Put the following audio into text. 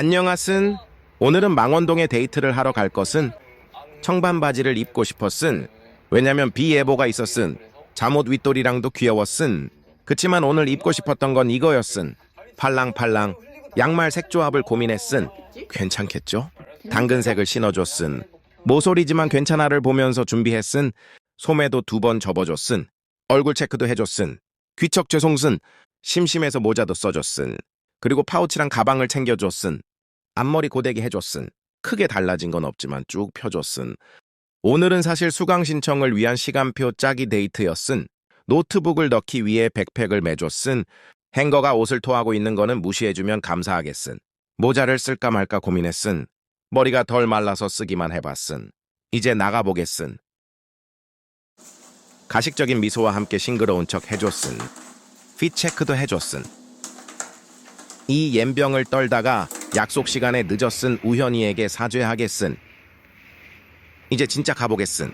안녕하슨. 오늘은 망원동에 데이트를 하러 갈 것은 청반 바지를 입고 싶었슨. 왜냐면 비 예보가 있었슨. 잠옷 윗돌이랑도 귀여웠슨. 그치만 오늘 입고 싶었던 건 이거였슨. 팔랑팔랑 양말 색 조합을 고민했슨. 괜찮겠죠? 당근색을 신어줬슨. 모서리지만 괜찮아를 보면서 준비했슨. 소매도 두 번 접어줬슨. 얼굴 체크도 해줬슨. 귀척 죄송슨. 심심해서 모자도 써줬슨. 그리고 파우치랑 가방을 챙겨줬슨. 앞머리 고데기 해줬슨. 크게 달라진 건 없지만 쭉 펴줬슨. 오늘은 사실 수강 신청을 위한 시간표 짜기 데이트였슨. 노트북을 넣기 위해 백팩을 매줬슨. 행거가 옷을 토하고 있는 거는 무시해주면 감사하겠슨. 모자를 쓸까 말까 고민했슨. 머리가 덜 말라서 쓰기만 해봤슨. 이제 나가보겠슨. 가식적인 미소와 함께 싱그러운 척 해줬슨. 핏 체크도 해줬슨. 이 옌병을 떨다가 약속 시간에 늦었은 우현이에게 사죄하겠슨. 이제 진짜 가보겠슨.